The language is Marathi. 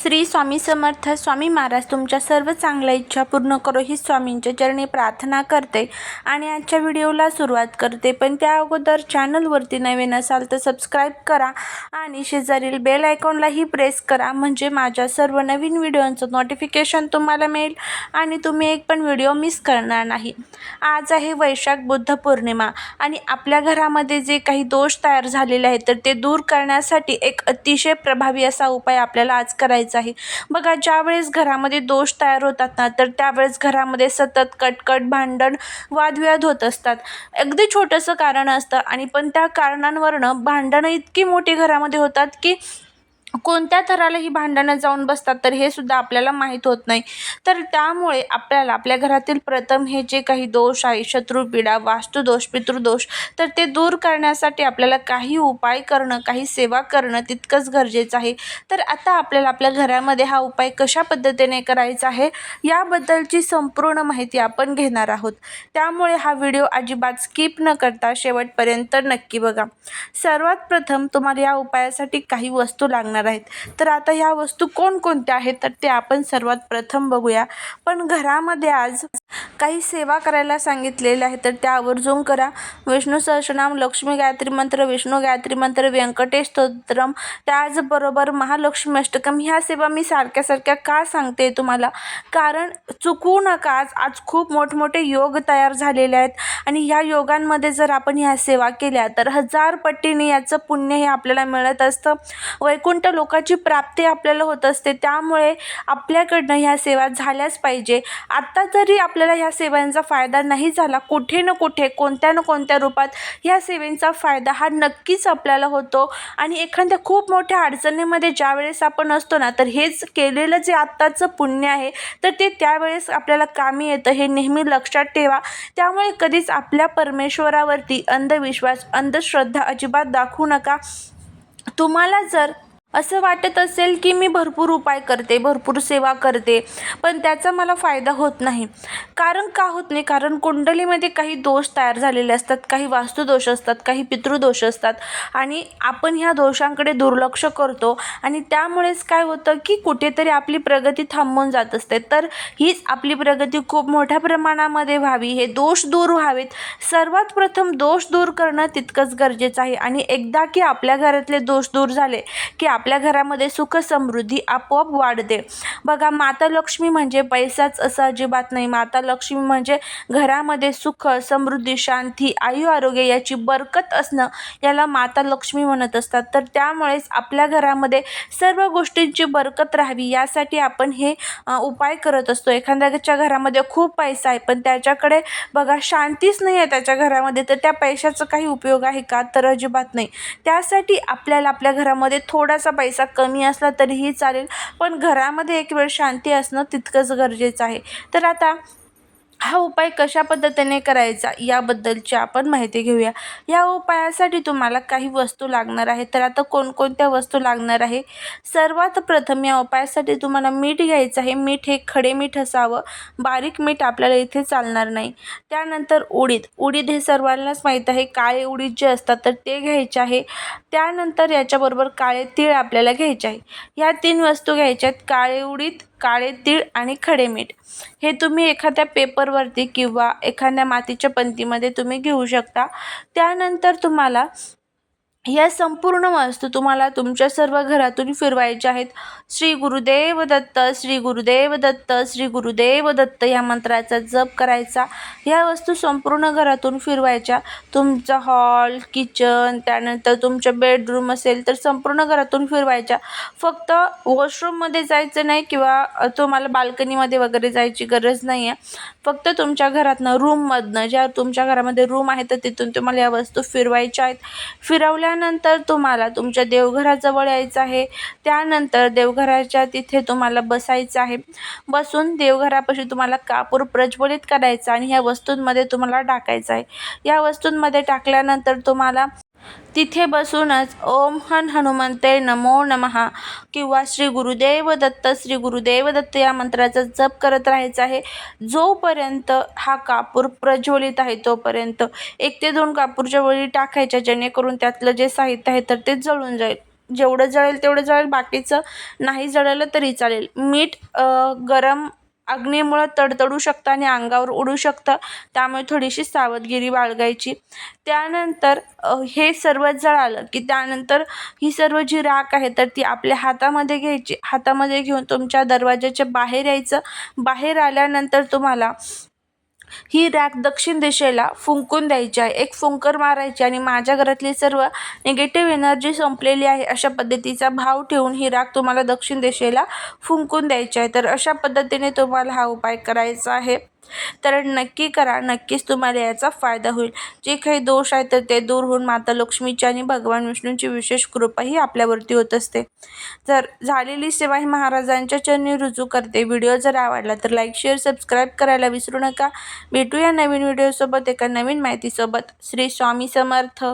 श्री स्वामी समर्थ स्वामी महाराज तुमच्या सर्व चांगल्या इच्छा पूर्ण करो ही स्वामींच्या चरणी प्रार्थना करते आणि आजच्या व्हिडिओला सुरुवात करते. पण त्या अगोदर चॅनलवरती नवीन असाल तर सबस्क्राईब करा आणि शेजारील बेल आयकॉनलाही प्रेस करा म्हणजे माझ्या सर्व नवीन व्हिडिओंचं नोटिफिकेशन तुम्हाला मिळेल आणि तुम्ही एक पण व्हिडिओ मिस करणार नाही. आज आहे वैशाख बुद्ध पौर्णिमा आणि आपल्या घरामध्ये जे काही दोष तयार झालेले आहेत तर ते दूर करण्यासाठी एक अतिशय प्रभावी असा उपाय आपल्याला आज करायचा आहे. बघा ज्यावेळेस घरामध्ये दोष तयार होतात ना तर त्यावेळेस घरामध्ये सतत कटकट भांडण वादविवाद होत असतात. अगदी छोटंसं कारण असतं आणि पण त्या कारणांवरनं भांडणं इतकी मोठी घरामध्ये होतात की कोणत्या थराला ही भांडणं जाऊन बसतात तर हे सुद्धा आपल्याला माहीत होत नाही. तर त्यामुळे आपल्याला आपल्या घरातील प्रथम हे जे काही दोष आहे शत्रुपीडा वास्तुदोष पितृदोष तर ते दूर करण्यासाठी आपल्याला काही उपाय करणं काही सेवा करणं तितकंच गरजेचं आहे. तर आता आपल्याला आपल्या घरामध्ये हा उपाय कशा पद्धतीने करायचा आहे याबद्दलची संपूर्ण माहिती आपण घेणार आहोत. त्यामुळे हा व्हिडिओ अजिबात स्किप न करता शेवटपर्यंत नक्की बघा. सर्वात प्रथम तुम्हाला या उपायासाठी काही वस्तू लागणार आहेत. तर आता ह्या वस्तू कोणकोणत्या आहेत? तर ते आपण सर्वात प्रथम बघूया. पण घरामध्ये आज काही सेवा करायला सांगितलेल्या आहेत तर त्या आवर्जून करा. विष्णू सहस्रनाम लक्ष्मी गायत्री मंत्र विष्णू गायत्री मंत्र व्यंकटेश स्तोत्रम त्याचबरोबर महालक्ष्मी अष्टकम ह्या सेवा मी सारख्या सारख्या का सांगते तुम्हाला? कारण चुकू नका. आज आज खूप मोठमोठे योग तयार झालेले आहेत आणि ह्या योगांमध्ये जर आपण ह्या सेवा केल्या तर हजार पट्टीने याचं पुण्य हे आपल्याला मिळत असतं. वैकुंठ लोकाची प्राप्ती आपल्याला होत असते. त्यामुळे आपल्याकडनं ह्या सेवा झाल्याच पाहिजे. आत्ता जरी आपल्याला ह्या सेवांचा फायदा नाही झाला कुठे ना कुठे कोणत्या ना कोणत्या रूपात ह्या सेवेंचा फायदा हा नक्कीच आपल्याला होतो. आणि एखाद्या खूप मोठ्या अडचणीमध्ये ज्यावेळेस आपण असतो ना तर हेच केलेलं जे आत्ताचं पुण्य आहे तर ते त्यावेळेस आपल्याला कामी येतं हे नेहमी लक्षात ठेवा. त्यामुळे कधीच आपल्या परमेश्वरावरती अंधविश्वास अंधश्रद्धा अजिबात दाखवू नका. तुम्हाला जर असं वाटत असेल की मी भरपूर उपाय करते भरपूर सेवा करते पण त्याचा मला फायदा होत नाही. कारण का होत नाही? कारण कुंडलीमध्ये काही दोष तयार झालेले असतात काही वास्तुदोष असतात काही पितृदोष असतात आणि आपण ह्या दोषांकडे दुर्लक्ष करतो आणि त्यामुळेच काय होतं की कुठेतरी आपली प्रगती थांबून जात असते. तर हीच आपली प्रगती खूप मोठ्या प्रमाणामध्ये व्हावी. हे दोष दूर व्हावेत. सर्वात प्रथम दोष दूर करणं तितकंच गरजेचं आहे. आणि एकदा की आपल्या घरातले दोष दूर झाले की आपल्या घरामध्ये सुख समृद्धी आपोआप वाढते. बघा माता लक्ष्मी म्हणजे पैसाच असं अजिबात नाही. माता लक्ष्मी म्हणजे घरामध्ये सुख समृद्धी शांती आयु आरोग्य याची बरकत असणं याला माता लक्ष्मी म्हणत असतात. तर त्यामुळेच आपल्या घरामध्ये सर्व गोष्टींची बरकत राहावी यासाठी आपण हे उपाय करत असतो. एखाद्याच्या घरामध्ये खूप पैसा आहे पण त्याच्याकडे बघा शांतीच नाही आहे त्याच्या घरामध्ये तर त्या पैशाचा काही उपयोग आहे का? तर अजिबात नाही. त्यासाठी आपल्याला आपल्या घरामध्ये थोडासा पैसा कमी असला तरीही चालेल. पण घरामध्ये एक वेळ शांती असणं तितकंच गरजेचं आहे. तर आता हा उपाय कशा पद्धतीने करायचा याबद्दलची आपण माहिती घेऊया. या उपायासाठी तुम्हाला काही वस्तू लागणार आहे तर आता कोणकोणत्या वस्तू लागणार आहे? सर्वात प्रथम या उपायासाठी तुम्हाला मीठ घ्यायचं आहे. मीठ हे खडे मीठ असावं. बारीक मीठ आपल्याला इथे चालणार नाही. त्यानंतर उडीद. उडीद हे सर्वांनाच माहीत आहे. काळे उडीद जे असतात तर ते घ्यायचे आहे. त्यानंतर याच्याबरोबर काळे तीळ आपल्याला घ्यायचे आहे. ह्या तीन वस्तू घ्यायच्या आहेत. काळे उडीद काळे तीळ आणि खडे मीठ. हे तुम्ही एखाद्या पेपरवरती किंवा एखाद्या मातीच्या पंतीमध्ये तुम्ही घेऊ शकता. त्यानंतर तुम्हाला या संपूर्ण वस्तू तुम्हाला तुमच्या सर्व घरातून फिरवायच्या आहेत. श्री गुरुदेव दत्त श्री गुरुदेव दत्त श्री गुरुदेव दत्त या मंत्राचा जप करायचा. ह्या वस्तू संपूर्ण घरातून फिरवायच्या. तुमचा हॉल किचन त्यानंतर तुमचं बेडरूम असेल तर संपूर्ण घरातून फिरवायच्या. फक्त वॉशरूममध्ये जायचं नाही किंवा तुम्हाला बाल्कनीमध्ये वगैरे जायची गरज नाही आहे फक्त तुमच्या घरातनं रूममधनं ज्या तुमच्या घरामध्ये रूम आहे तर तिथून तुम्हाला या वस्तू फिरवायच्या आहेत. फिरवल्या त्यानंतर तुम्हाला तुमच्या देवघराजवळ यायचं आहे. त्यानंतर देवघराच्या तिथे तुम्हाला बसायचं आहे. बसून देवघरापाशी तुम्हाला कापूर प्रज्वलित करायचा आणि ह्या वस्तूंमध्ये तुम्हाला टाकायचं आहे. या वस्तूंमध्ये टाकल्यानंतर तुम्हाला तिथे बसूनच ओम हन हनुमंते नमो नमः किंवा श्री गुरुदेव दत्त श्री गुरुदेव दत्त या मंत्राचा जप करत राहायचा आहे. जोपर्यंत हा कापूर प्रज्वलित आहे तोपर्यंत एक ते दोन कापूरच्या वळी टाकायच्या जेणेकरून त्यातलं जे साहित्य आहे तर ते जळून जाईल. जेवढं जळेल तेवढं जळेल बाकीचं नाही जळलं तरी चालेल. मीठ गरम अग्नीमुळं तडतडू शकतं आणि अंगावर उडू शकतं. त्यामुळे थोडीशी सावधगिरी बाळगायची. त्यानंतर हे सर्व जळालं की त्यानंतर ही सर्व जी राख आहे तर ती आपल्या हातामध्ये घ्यायची. हातामध्ये घेऊन तुमच्या दरवाजाच्या बाहेर यायचं. बाहेर आल्यानंतर तुम्हाला ही रॅक दक्षिण दिशेला फुंकून द्यायची आहे. एक फुंकर मारायची आणि माझ्या घरातली सर्व निगेटिव्ह एनर्जी संपलेली आहे. अशा पद्धतीचा भाव ठेवून ही रॅक तुम्हाला दक्षिण दिशेला फुंकून द्यायची आहे. तर अशा पद्धतीने तुम्हाला हा उपाय करायचा आहे. तर नक्की करा नक्कीच तुम्हाला याचा फायदा होईल. जे काही दोष आहेत तर ते दूर होऊन माता लक्ष्मीची आणि भगवान विष्णूंची विशेष कृपाही आपल्यावरती होत असते. जर झालेली सेवा ही महाराजांच्या चरणी रुजू करते व्हिडिओ जर आवडला तर लाईक शेअर सबस्क्राईब करायला विसरू नका. भेटूया नवीन व्हिडिओसोबत एका नवीन माहितीसोबत. श्री स्वामी समर्थ.